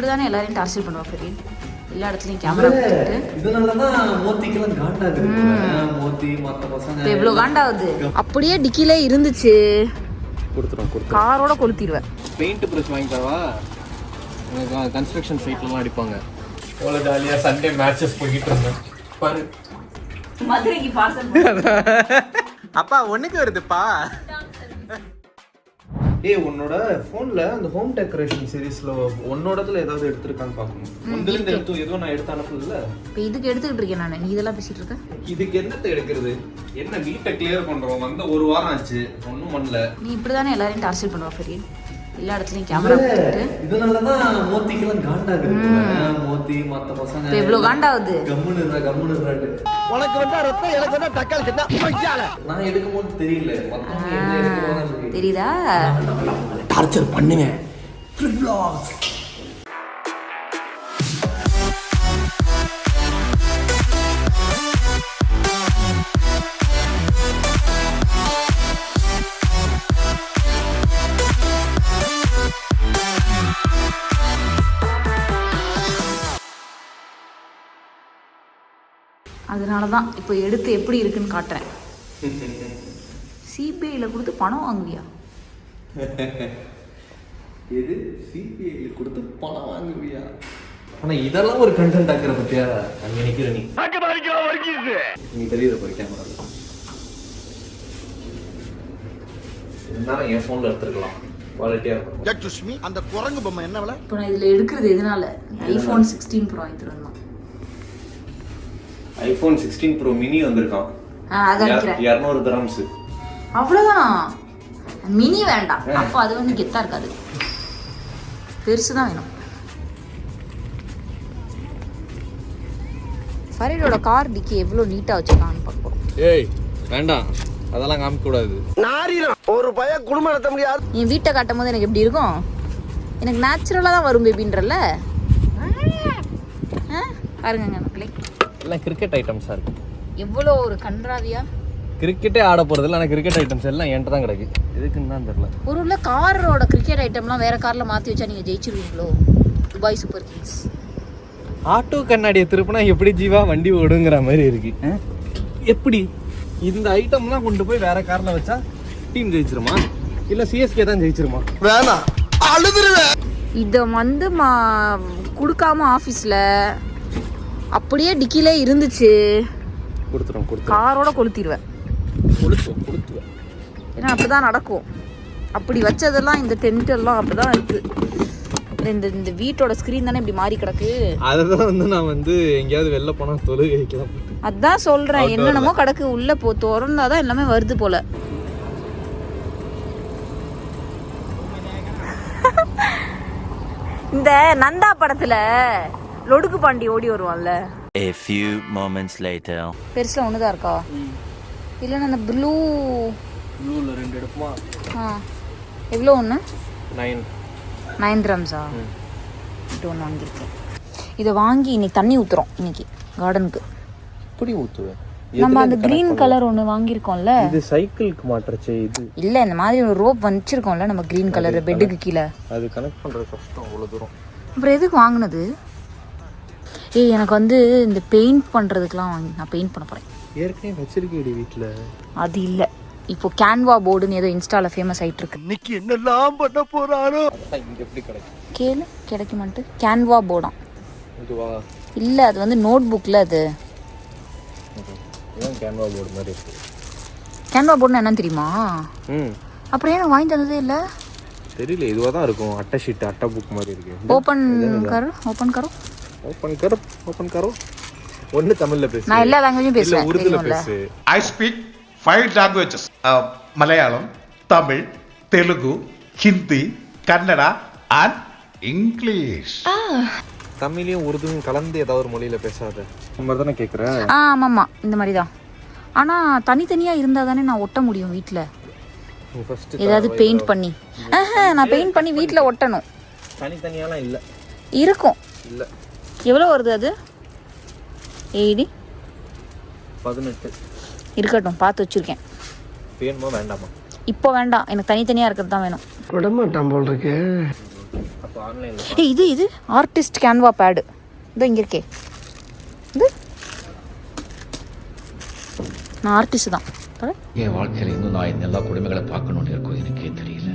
இப்படிதானே எல்லாரையும் டார்ச்சர் பண்ணுவா ஃபெரின் எல்லா இடத்துலயும் கேமரா போட்டுட்டு எவ்வளோ காண்டாகுது அப்படியே டிக்கிலே இருந்துச்சு. காரோட கொளுத்திடுவேன் பெயிண்ட் ப்ரஷ் வாங்கி தரவா கன்ஸ்ட்ரக்ஷன் சைட்லலாம் அடிப்பாங்க. எவ்வளோ ஜாலியாக சண்டே மேட்சஸ் போய்கிட்டு இருந்தேன். பாரு. மதுரைக்கு பார்சல் அப்பா ஒண்ணுக்கு வருதுப்பா. ஏய் உன்னோட போன்ல அந்த ஹோம் டெக்கரேஷன் சீரிஸ்ல உன்னோடதுல ஏதாவது எடுத்திருக்கான்னு பார்க்கணும். உங்கள இருந்து எடுத்து எதுவும் நான் எடுத்து அனுப்புல இப்போ இதுக்கு எடுத்துக்கிட்டு இருக்கேன் நான். நீ இதெல்லாம் பேசிட்டு இருக்க? இதுக்கு என்னத்தை எடுக்கிறது? என்ன வீட்டை கிளியர் பண்றோம்? வந்த ஒரு வாரம் ஆச்சு. ஒன்றும் பண்ணல. நீ இப்படிதானே எல்லாரையும் டார்ச்சர் பண்ணுவா ஃபெரின் எல்லா இடத்துலயும் கேமரா போட்டுட்டு இதனாலதான் மோத்திக்கெல்லாம் காண்டாகுது. மோத்தி மத்த பசங்க எவ்வளோ காண்டாகுது? கம்முன்னு கம்முன்னு. உனக்கு வந்தா ரத்தம் எனக்கு வந்தா தக்காளி சட்னா பொய்யால நான் எடுக்கும் போது தெரியல மத்தவங்க என்ன. தெரியுதா? டார்ச்சர் பண்ணுவேன். அதனால தான் இப்போ எடுத்து எப்படி இருக்குன்னு காட்டுறேன். சிபிஐயில் கொடுத்து பணம் வாங்குவியா? எது? சிபிஐ கொடுத்து பணம் வாங்குவியா? ஆனா இதெல்லாம் ஒரு கண்டென்ட் ஆக்குற பத்தியா? அங்க நிக்கிற நீ. நீ தெரியுது போய் கேமரா இருந்தாலும் என் போன்ல எடுத்துருக்கலாம். குவாலிட்டியா இருக்கும். அந்த குரங்கு பொம்மை என்ன விலை? இப்போ நான் இதில் எடுக்கிறது எதனால? ஐஃபோன் சிக்ஸ்டீன் ப்ரோ வாங்கிட்டு வந்தோம் ஐபோன் சிக்ஸ்டீன் ப்ரோ மினி வந்திருக்கான். ஆ அதை அடிக்கிறேன். இரநூறு தரம்ஸ் அவ்வளோதான் மினி வேண்டாம். அப்போ அது வந்து கெத்தா இருக்காது. பெருசு தான் வேணும். ஃபரீடோட கார் டிக்கி எவ்வளோ நீட்டாக வச்சுருக்கான்னு பார்க்க போகிறோம் ஏய் வேண்டாம். அதெல்லாம் காமிக்க கூடாது ஒரு பய குடும்பம் நடத்த முடியாது. என் வீட்டை காட்டும் போது எனக்கு எப்படி இருக்கும்? எனக்கு நேச்சுரலாக தான் வரும் பேபின்றல்ல ஆ? பாருங்கங்க மக்களே. எல்லாம் கிரிக்கெட் ஐட்டம்ஸா இருக்கு. எவ்வளோ ஒரு கன்றாவியா? கிரிக்கெட்டே ஆட போறது இல்லை ஆனால் கிரிக்கெட் ஐட்டம்ஸ் எல்லாம் என்கிட்ட தான் கிடக்கு எதுக்குன்னு தான் தெரியல. ஒரு உள்ள காரோட கிரிக்கெட் ஐட்டம்லாம் வேற காரில் மாற்றி வச்சா நீங்கள் ஜெயிச்சிருவீங்களோ? துபாய் சூப்பர் கிங்ஸ் ஆட்டோ கண்ணாடியை திருப்பினா எப்படி ஜீவா வண்டி ஓடுங்கிற மாதிரி இருக்கு. எப்படி? இந்த ஐட்டம்லாம் கொண்டு போய் வேற கார்ல வச்சா டீம் ஜெயிச்சிருமா? இல்ல சிஎஸ்கே தான் ஜெயிச்சிருமா? வேணாம். அழுதுருவேன். இதை வந்து மா கொடுக்காம ஆஃபீஸில் அப்படியே டிக்கிலே இருந்துச்சு. காரோட கொளுத்திடுவேன். ஏன்னா அப்படி தான் நடக்கும். அப்படி வச்சதெல்லாம் இந்த டென்ட் எல்லாம் அப்படி தான் இருக்குது இந்த இந்த வீட்டோட ஸ்க்ரீன் தானே இப்படி மாறி கிடக்கு? அதுதான் வந்து நான் வந்து எங்கேயாவது வெளில போனா தொழுகை வைக்கலாம் அதான் சொல்கிறேன் என்னென்னமோ கிடக்கு. உள்ளே போ திறந்தாதான் எல்லாமே வருது போல. இந்த நந்தா படத்துல லொடுக்கு பாண்டி ஓடி வருவான்ல. A few moments later. பெருசுல ஒண்ணுதான் இருக்கா? இல்லைன்னா அந்த ப்ளூ ப்ளூவில் ரெண்டு எடுப்புமா? ஆ. எவ்வளோ ஒன்று நைன் நைன் கிராம்ஸா இது ஒன்று வாங்கியிருக்கேன். இதை வாங்கி இன்னைக்கு தண்ணி ஊற்றுறோம் இன்னைக்கு கார்டனுக்கு இப்படி ஊற்றுவேன் நம்ம அந்த க்ரீன் கலர் ஒன்று வாங்கியிருக்கோம்ல. இது சைக்கிளுக்கு மாட்டுறச்சே இது. இல்லை இந்த மாதிரி ஒரு ரோப் வச்சிருக்கோம்ல நம்ம க்ரீன் கலர் பெட்டுக்கு கீழே. அது கனெக்ட் பண்றது கஷ்டம் அவ்வளோ தூரம். அப்புறம் எதுக்கு வாங்கினது? ஏய் எனக்கு வந்து இந்த பெயிண்ட் பண்ணுறதுக்கெலாம் வாங்கி நான் பெயிண்ட் பண்ண போகிறேன் ஏற்கனவே வச்சிருக்கேடி வீட்டில் அது இல்லை. இப்போ கேன்வா போர்டுன்னு ஏதோ இன்ஸ்டாவில் ஃபேமஸ் ஆயிட்டு இருக்கு இன்னைக்கு என்னெல்லாம் பண்ண போறாரோ? இங்கே எப்படி கிடைக்கும்? கேளு கிடைக்குமான்ட்டு. கேன்வா போர்டாம் இதுவா? இல்லை அது வந்து நோட் புக்கில் அது. கேன்வா போர்டு மாதிரி இருக்கு. கேன்வா போர்டுன்னு என்னன்னு தெரியுமா? ம். அப்புறம் ஏன் வாங்கி தந்ததே இல்லை? தெரியல இதுவாக தான் இருக்கும். அட்டை ஷீட் அட்டை புக் மாதிரி இருக்கு. ஓப்பன் கரோ ஓப்பன் கரோ. ஓப்பன் கரோ ஓப்பன் கரோ. ஒன்று தமிழில் பேசு. நான் எல்லா லாங்குவேஜும் பேசுவேன். உருதுல பேசு. I speak five languages. Uh, Malayalam, Tamil, Telugu, Hindi, Kannada, and English. தமிழையும் உருதுவும் கலந்து ஏதாவது ஒரு மொழியில் பேசாத. இந்த மாதிரி தானே கேட்குறேன் ஆ ஆமாம்மா. இந்த மாதிரி தான் ஆனால் தனித்தனியாக இருந்தால் தானே நான் ஒட்ட முடியும் வீட்டில் ஏதாவது பெயிண்ட் பண்ணி. ஆஹா நான் பெயிண்ட் பண்ணி வீட்டில் ஒட்டணும். தனித்தனியாலாம் இல்லை. இருக்கும். இல்லை. எவ்வளோ வருது அது? ஏடி பதினெட்டு. இருக்கட்டும் பார்த்து வச்சுருக்கேன். வேணுமா வேண்டாமா? இப்போ வேண்டாம். எனக்கு தனித்தனியாக இருக்கிறது தான் வேணும். விட மாட்டான் போல் இருக்கு. ஏய் இது இது ஆர்டிஸ்ட் கேன்வா பேடு இதோ இங்கே இருக்கே. இது? நான் ஆர்டிஸ்ட் தான். என் வாழ்க்கையில் இன்னும் நான் இந்த எல்லா குடும்பங்களை பார்க்கணும்னு இருக்கும் எனக்கே தெரியல.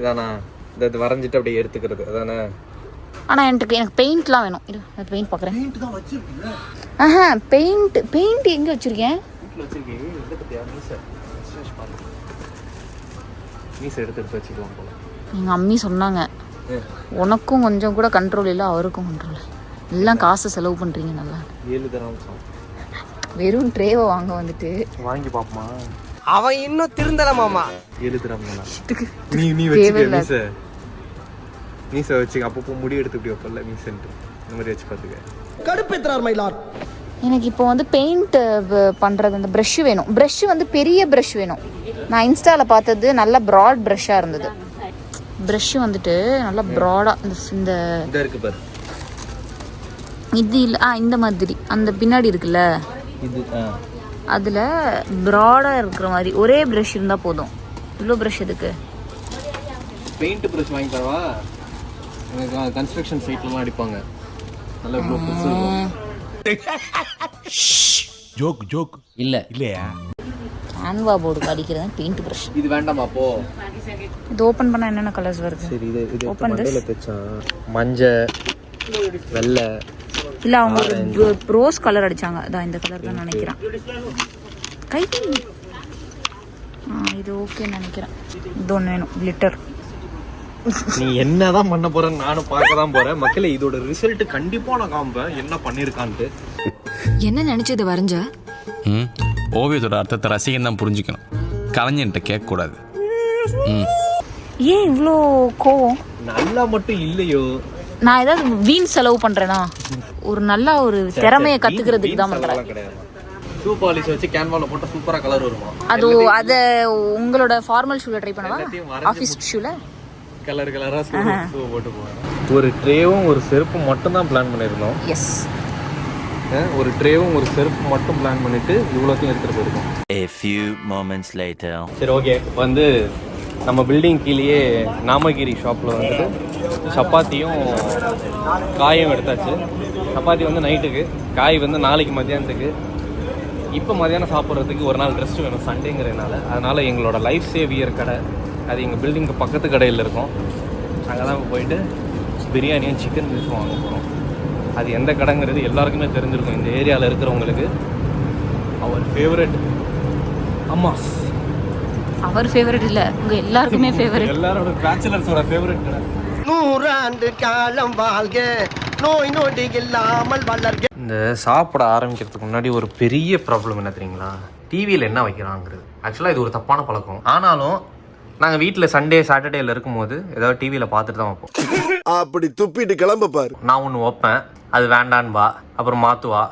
இதானா? இந்த இது வரைஞ்சிட்டு அப்படியே எடுத்துக்கிறது. அதானே? ஆனா எனக்கு எனக்கு பெயிண்ட்லாம் வேணும். இரு நான் பெயிண்ட் பார்க்குறேன் ஆஹா பெயிண்ட் பெயிண்ட் எங்கே வச்சிருக்கேன்? எங்கள் அம்மி சொன்னாங்க. உனக்கும் கொஞ்சம் கூட கண்ட்ரோல் இல்லை அவருக்கும் கண்ட்ரோல் எல்லாம் காசு செலவு பண்ணுறீங்க நல்லா. வெறும் ட்ரேவை வாங்க வந்துட்டு. வாங்கி பார்ப்போமா அவன் இன்னும் திருந்தல மாமா. ஏழு தரம் நீ நீ வச்சுக்க. மீசை வச்சு அப்பப்போ முடி எடுத்து இப்படி வைப்பல மீசன்ட்டு. இந்த மாதிரி வச்சு பார்த்துக்க. கடுப்பேத்துறார் மயிலார் எனக்கு இப்போ வந்து பெயிண்ட் பண்ணுறது அந்த ப்ரஷ் வேணும். ப்ரஷ் வந்து பெரிய ப்ரஷ் வேணும். நான் இன்ஸ்டாவில் பார்த்தது நல்ல ப்ராட் ப்ரஷ்ஷாக இருந்தது. ப்ரஷ் வந்துட்டு நல்லா ப்ராடாக இந்த இந்த இருக்கு பாரு. இது இல்லை ஆ இந்த மாதிரி. அந்த பின்னாடி இருக்குல்ல? இது அதில் ப்ராடாக இருக்கிற மாதிரி. ஒரே ப்ரஷ் இருந்தால் போதும். இவ்வளோ ப்ரஷ் எதுக்கு? பெயிண்ட் ப்ரஷ் வாங்கி தரவா? கன்ஸ்ட்ரக்ஷன் சைட்லலாம் அடிப்பாங்க. நல்ல புதுசு ஜோக் ஜோக். இல்ல. இல்லையா? கேன்வா போர்டுக்கு அடிக்கிறது பெயிண்ட் ப்ரஷ் இது வேண்டாமா அப்போ இது ஓப்பன் பண்ணால் என்னென்ன கலர்ஸ் வருது? சரி இது இது Open this. மண்டையில் தைச்சா மஞ்சள் வெள்ளை இல்லை அவங்க ஒரு ரோஸ் கலர் அடிச்சாங்க. அதான் இந்த கலர் தான் நினைக்கிறேன். கை ஆ இது ஓகேன்னு நினைக்கிறேன். இது ஒன்று வேணும் கிளிட்டர் நீ என்னதான் பண்ண போறேன்னு நானும் பார்க்க தான் போறேன். மக்களே இதோட ரிசல்ட் கண்டிப்பா நான் காமிப்பேன் என்ன பண்ணிருக்கான்ட்டு. என்ன நினைச்சது வரைஞ்ச? ம் ஓவியத்தோட அர்த்தத்தை ரசிகன் தான் புரிஞ்சுக்கணும். கலைஞன்ட்ட கேட்கக்கூடாது. ம். ஏன் இவ்வளோ கோவம்? நல்லா மட்டும் இல்லையோ? நான் ஏதாவது வீண் செலவு பண்றேனா? ஒரு நல்ல ஒரு திறமையை கத்துக்கிறதுக்கு தான் பண்றேன். கிடையாது. ஷூ பாலிஷ் வச்சு கேன்வால போட்டா சூப்பரா கலர் வருமா? அது அத உங்களோட ஃபார்மல் ஷூல ட்ரை பண்ணவா? ஆஃபீஸ் ஷூல கலர் கலரா ஷூ போட்டு போவேன் ஒரு ட்ரேவும் ஒரு செருப்பு மட்டும் தான் பிளான் பண்ணியிருந்தோம் எஸ் ஒரு ட்ரேவும் ஒரு செருப்பு மட்டும் பிளான் பண்ணிட்டு இவ்வளோத்தையும் எடுத்துட்டு போயிருக்கோம். A few moments later. சரி ஓகே வந்து நம்ம பில்டிங் கீழேயே நாமகிரி ஷாப்பில் வந்துட்டு சப்பாத்தியும் காயும் எடுத்தாச்சு. சப்பாத்தி வந்து நைட்டுக்கு காய் வந்து நாளைக்கு மத்தியானத்துக்கு. இப்போ மத்தியானம் சாப்பிட்றதுக்கு ஒரு நாள் ரெஸ்ட் வேணும் சண்டேங்கிறதுனால அதனால் எங்களோட லைஃப் சேவியர் கடை அது எங்கள் பில்டிங்க்கு பக்கத்து கடையில் இருக்கும். அங்கே தான் போயிட்டு பிரியாணியும் சிக்கன் மில்ஸும் வாங்க போகிறோம் அது எந்த கடைங்கிறது எல்லாருக்குமே தெரிஞ்சிருக்கும். இந்த ஏரியாவில் இருக்கிறவங்களுக்கு அவர் ஃபேவரட் அம்மாஸ் அவர் ஃபேவரட் இல்ல. உங்க எல்லாருக்குமே ஃபேவரட் எல்லாரோட பேச்சுலர்ஸோட ஃபேவரட் கடை. நூறாண்டு காலம் வாழ்க. நோய் நொடி இல்லாமல் வளர்க. இந்த சாப்பிட ஆரம்பிக்கிறதுக்கு முன்னாடி ஒரு பெரிய ப்ராப்ளம் என்ன தெரியுங்களா? டிவியில் என்ன வைக்கிறாங்கிறது. ஆக்சுவலாக இது ஒரு தப்பான பழக்கம். ஆனாலும் நாங்கள் வீட்டில் சண்டே சாட்டர்டேல இருக்கும்போது ஏதாவது டிவியில் பார்த்துட்டு தான் வைப்போம். அப்படி துப்பிட்டு கிளம்ப பாரு. நான் ஒன்று வைப்பேன். அது வேண்டான்பா அப்புறம் மாற்றுவா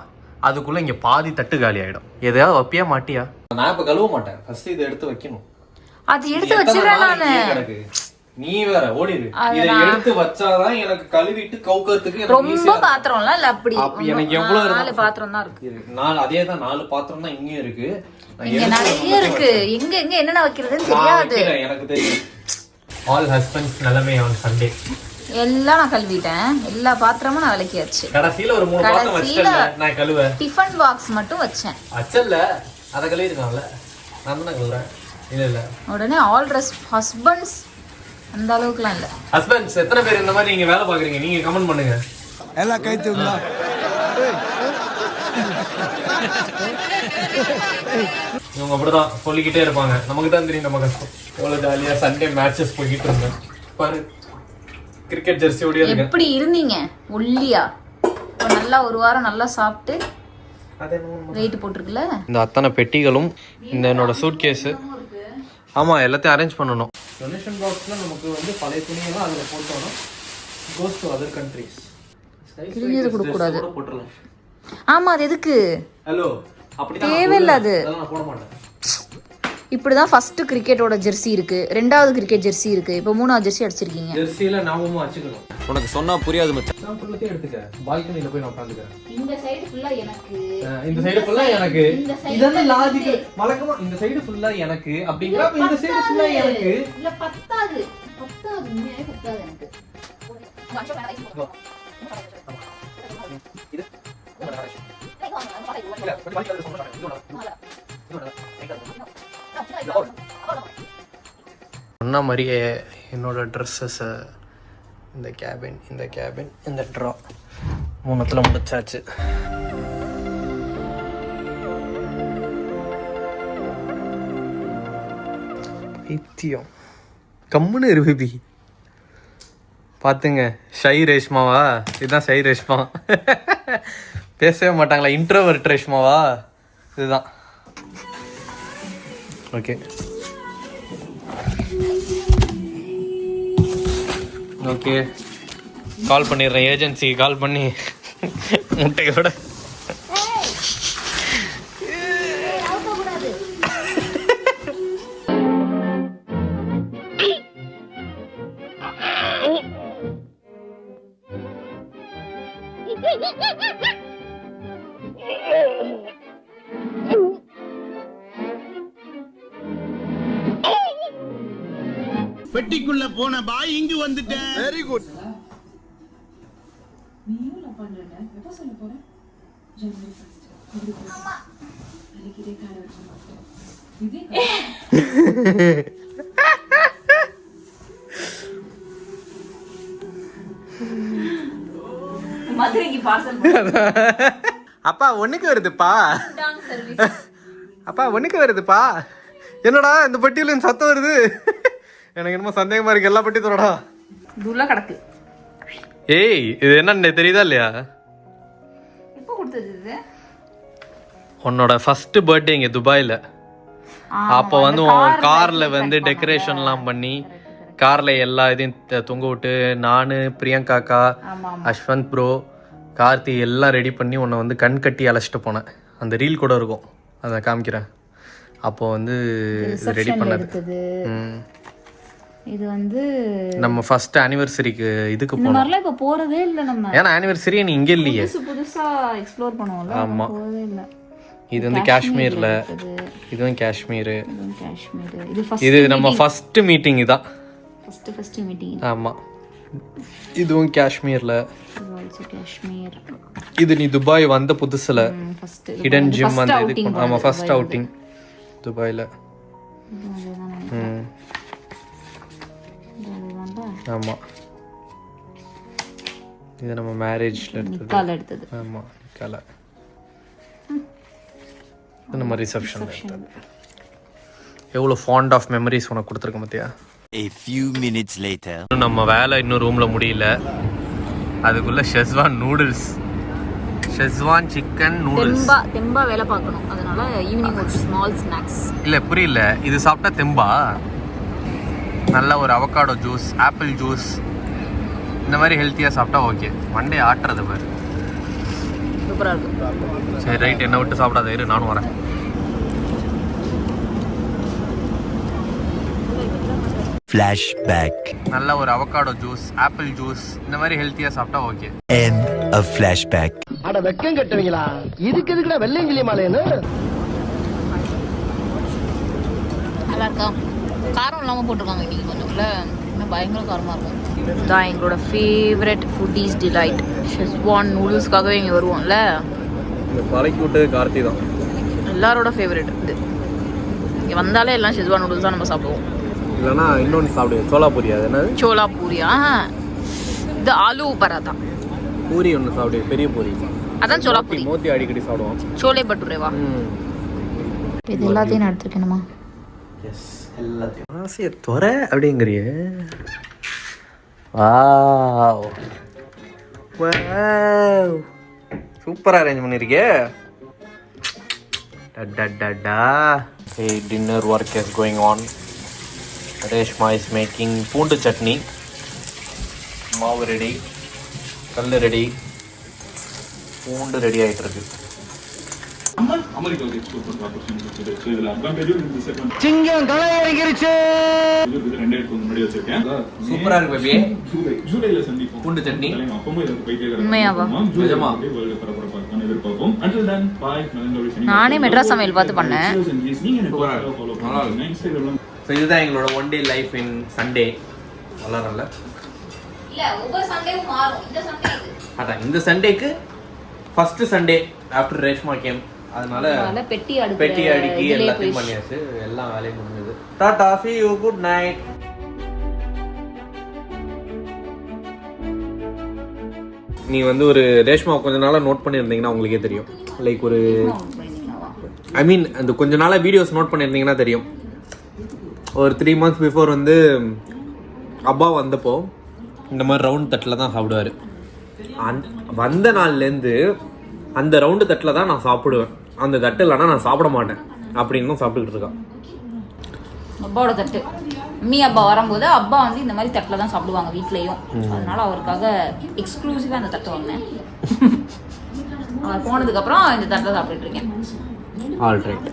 அதுக்குள்ளே இங்கே பாதி தட்டு காலி ஆகிடும் எதையாவது வைப்பியா மாட்டியா? நான் இப்போ கழுவ மாட்டேன். ஃபர்ஸ்ட் இதை எடுத்து வைக்கணும். அது எடுத்து வச்சிடறேன் நானு. நீ வேற ஓடிடு இதை எடுத்து வச்சாதான் எனக்கு கழுவிட்டு கவுக்கிறதுக்கு ரொம்ப. பாத்திரம்லாம் இல்ல அப்படி? அப்ப எனக்கு எவ்வளவு நாலு பாத்திரம் தான் இருக்கு. இருக்கு. நாலு அதே தான் நாலு பாத்திரம் தான் இங்கேயும் இருக்கு. இங்க நிறைய இருக்கு. எங்க எங்க என்னென்ன வைக்கிறதுன்னு தெரியாது. எனக்கு தெரியும். ஆல் ஹஸ்பண்ட்ஸ் நிலைமை ஆன் சண்டே எல்லாம் நான் கழுவிட்டேன். எல்லா பாத்திரமும் நான் விளக்கியாச்சு. கடைசியில ஒரு மூணு பாத்திரம் வச்சல நான் கழுவேன் டிஃபன் பாக்ஸ் மட்டும் வச்சேன். அச்சல்ல அத கழுவி இருக்கான்ல நான் தான் கழுவுறேன். இல்ல இல்ல. உடனே ஆல் ட்ரெஸ் ஹஸ்பண்ட்ஸ் அந்த அளவுக்குலாம் இல்ல. ஹஸ்பண்ட்ஸ் எத்தனை பேர் இந்த மாதிரி நீங்க வேலை பாக்குறீங்க நீங்க கமெண்ட் பண்ணுங்க. எல்லாம் கை இவங்க அப்படிதான் சொல்லிக்கிட்டே இருப்பாங்க. நமக்கு தான் தெரியும் நம்ம கஷ்டம் எவ்வளவு ஜாலியா சண்டே மேட்சஸ் போய்கிட்டு இருந்தேன் பாரு கிரிக்கெட் ஜெர்சியோடய எப்படி இருந்தீங்க? ஒல்லியா? நல்லா ஒரு வாரம் நல்லா சாப்பிட்டு வெயிட் போட்டிருக்குல்ல இந்த அத்தனை பெட்டிகளும் இந்த என்னோட சூட் கேஸு ஆமாம் எல்லாத்தையும் அரேஞ்ச் பண்ணணும். டொனேஷன் பாக்ஸில் நமக்கு வந்து பழைய துணியெல்லாம் அதில் போட்டோம்னா கோஸ் டு அதர் கண்ட்ரீஸ் கிழிஞ்சது கொடுக்கக்கூடாது. போட்டுடலாம். ஆமா அது எதுக்கு? ஹலோ தேவையில்ல அது. நான் போட மாட்டேன். இப்படிதான் ஃபர்ஸ்ட் கிரிக்கெட்டோட ஜெர்சி இருக்கு. ரெண்டாவது கிரிக்கெட் ஜெர்சி இருக்கு. இப்போ மூணாவது ஜெர்சி அடிச்சிருக்கீங்க. ஜெர்சியில் ஞாபகமாக வச்சுக்கணும் உனக்கு சொன்னா புரியாது மச்சான். ஃபுல்லத்தையும் எடுத்துக்க. பால்கனியில் போய் நான் உட்காந்துக்கிறேன் இந்த சைடு ஃபுல்லா எனக்கு. இந்த சைடு ஃபுல்லா எனக்கு. இதெல்லாம் தான் லாஜிக் எனக்கு. வழக்கமா இந்த சைடு ஃபுல்லா எனக்கு. அப்படிங்கிறப்ப இந்த சைடு ஃபுல்லா எனக்கு. இல்ல பத்தாது. பத்தாது. உண்மையாவே பத்தாது எனக்கு. சொன்ன மாதிரியே என்னோட ட்ரெஸ்ஸஸை இந்த கேபின் இந்த கேபின் இந்த ட்ரா மூணுத்தில் முடிச்சாச்சு. பைத்தியம். கம்முன்னு இரு பார்த்துங்க ஷை ரேஷ்மாவா? இதுதான் ஷை ரேஷ்மா. பேசவே மாட்டாங்களா இன்ட்ரோவர்ட் ரேஷ்மாவா இதுதான் ஓகே ஓகே கால் பண்ணிடுறேன் ஏஜென்சிக்கு கால் பண்ணி முட்டையோட பெட்டிக்குள்ள போன பாய் இங்கு வந்துட்டேன். வெரி குட் மதுரைக்கு பார்சல் அப்பா ஒண்ணுக்கு வருதுப்பா. அப்பா ஒண்ணுக்கு வருதுப்பா. என்னடா இந்த பட்டியல சத்தம் வருது? எனக்கு என்னமோ சந்தேகமா இருக்கு. எல்லா பட்டி தரடா துள்ள கிடக்கு. ஏய் இது என்ன தெரியுதா இல்லையா? எப்போ கொடுத்தது இது? உன்னோட ஃபர்ஸ்ட் பர்த்டே இங்க துபாயில. அப்போ வந்து உன் கார்ல வந்து டெக்கரேஷன்லாம் பண்ணி கார்ல எல்லா இதையும் தொங்க விட்டு நானு பிரியங்காக்கா அஸ்வந்த் ப்ரோ கார்த்தி எல்லாம் ரெடி பண்ணி உன்னை வந்து கண் கட்டி அழைச்சிட்டு போனேன். அந்த ரீல் கூட இருக்கும். அதை காமிக்கிறேன். அப்போ வந்து ரெடி பண்ணது. இது வந்து நம்ம ஃபர்ஸ்ட் ஆனிவர்சரிக்கு இதுக்கு இந்த போனோம். மாதிரிலாம் இப்ப போறதே இல்ல நம்ம. ஏன்னா ஆனிவர்சரி நீ இங்க இல்லையே. புதுசு புதுசா எக்ஸ்ப்ளோர் பண்ணுவோம்ல ஆமா. போறதே இல்ல. இது வந்து காஷ்மீர்ல. இதுவும் காஷ்மீர். காஷ்மீர். இது ஃபர்ஸ்ட் இது நம்ம ஃபர்ஸ்ட் மீட்டிங் இதான் ஃபர்ஸ்ட் ஃபர்ஸ்ட் மீட்டிங் ஆமா. இதுவும் காஷ்மீர்ல. இது ஆல்சோ காஷ்மீர். இது நீ துபாய் வந்த புதுசுல. ஹிடன் ஜிம் அந்த இது ஆமா ஃபர்ஸ்ட் அவுட்டிங் துபாயில. ம். ஆமா. இது நம்ம மேரேஜ்ல எடுத்தது. நிக்கால எடுத்தது. ஆமா கலை இது நம்ம ரிசப்ஷன்ல எடுத்தது. எவ்வளோ ஃபாண்ட் ஆஃப் மெமரிஸ் உனக்கு கொடுத்துருக்க மத்தியா A few minutes later. இன்னும் நம்ம வேலை இன்னும் ரூம்ல முடியல. அதுக்குள்ள Schezwan noodles Schezwan chicken noodles தெம்பா தெம்பா வேலை பார்க்கணும். அதனால ஈவினிங் ஒரு ஸ்மால் ஸ்நாக்ஸ் இல்ல புரியல. இது சாப்பிட்டா தெம்பா? நல்ல ஒரு அவகாடோ ஜூஸ் ஆப்பிள் ஜூஸ் இந்த மாதிரி ஹெல்த்தியா சாப்பிட்டா ஓகே மண்டே ஆட்டுறது பாரு. சூப்பரா இருக்கு. சரி ரைட் என்ன விட்டு சாப்பிடாத இரு நானும் வரேன். Flashback. நல்ல ஒரு அவகாடோ ஜூஸ் ஆப்பிள் ஜூஸ் இந்த மாதிரி ஹெல்த்தியா சாப்பிட்டா ஓகே End of flashback. அட வெக்கம் கட்டுவீங்களா? இதுக்கு எதுக்குடா வெள்ளையங்கிலி மாலையன்னு நல்லா இருக்கா? காரம் இல்லாம போட்டிருக்காங்க. இன்னைக்கு கொஞ்சம் இல்ல. இன்னும் பயங்கர காரமா இருக்கும். இதுதான் எங்களோட ஃபேவரட் ஃபுட்டீஸ் டிலைட் ஷெஸ்வான் நூடுல்ஸ்க்காகவே இங்கே வருவோம்ல? விட்டது கார்த்தி தான். எல்லாரோட ஃபேவரட் இது. இங்கே வந்தாலே எல்லாம் ஷெஸ்வான் நூடுல்ஸ் தான் நம்ம சாப்பிடுவோம். இல்லைன்னா இன்னொன்று சாப்பிடுவேன் சோலா பூரி அது என்னது? சோலா பூரியா இது ஆலு பராத்தா பூரி ஒன்று சாப்பிடுவேன் பெரிய பூரி. அதான் சோலா பூரி மோத்தி அடிக்கடி சாப்பிடுவோம். சோலே பட்டுரேவா. இது எல்லாத்தையும் நான் எடுத்துருக்கேனுமா? எஸ் எல்லாத்தையும். ஆசையை துற அப்படிங்கிறிய. வாவ். வாவ். சூப்பராக அரேஞ்ச் பண்ணியிருக்கே டா hey dinner work is going on Reshma is making poondu chutney. மாவு ரெடி கல் ரெடி பூண்டு ரெடி ஆகிட்டு இருக்கு சிங்கம் களை இறங்கிருச்சு சூப்பராக இருக்கு பேபி பூண்டு சட்னி. உண்மையாவா? நிஜமா. நானே மெட்ராஸ் சமையல் பார்த்து பண்ணேன். ஸோ இதுதான் எங்களோட one day life in Sunday Sunday இது. அதான் இந்த சண்டேக்கு first Sunday after Reshma came அதனால பெட்டி அடுக்கிற பெட்டி அடுக்கி எல்லாத்தையும். பண்ணியாச்சு. எல்லாம் வேலையும் முடிஞ்சது. Tata see you good night நீ வந்து ஒரு ரேஷ்மா கொஞ்ச நாளா நோட் பண்ணியிருந்தீங்கன்னா உங்களுக்கே தெரியும். லைக் ஒரு ஐ மீன் அந்த கொஞ்ச நாளா வீடியோஸ் நோட் பண்ணியிருந்தீங்கன்னா தெரியும். ஒரு த்ரீ மந்த்ஸ் பிஃபோர் வந்து அப்பா வந்தப்போ இந்த மாதிரி ரவுண்ட் தட்டில் தான் சாப்பிடுவார். அந் வந்த நாள்லேருந்து அந்த ரவுண்டு தட்டில் தான் நான் சாப்பிடுவேன். அந்த தட்டு இல்லைன்னா நான் சாப்பிட மாட்டேன். அப்படின்னு தான் சாப்பிட்டுக்கிட்டு இருக்கான் அப்பாவோட தட்டு. அம்மி அப்பா வரும்போது அப்பா வந்து இந்த மாதிரி தட்டில் தான் சாப்பிடுவாங்க வீட்லயும். அதனால அவருக்காக எக்ஸ்க்ளூசிவாக அந்த தட்டு வாங்கினேன். அவர் போனதுக்கு அப்புறம் இந்த தட்டில் சாப்பிட்டுட்டு இருக்கேன். All right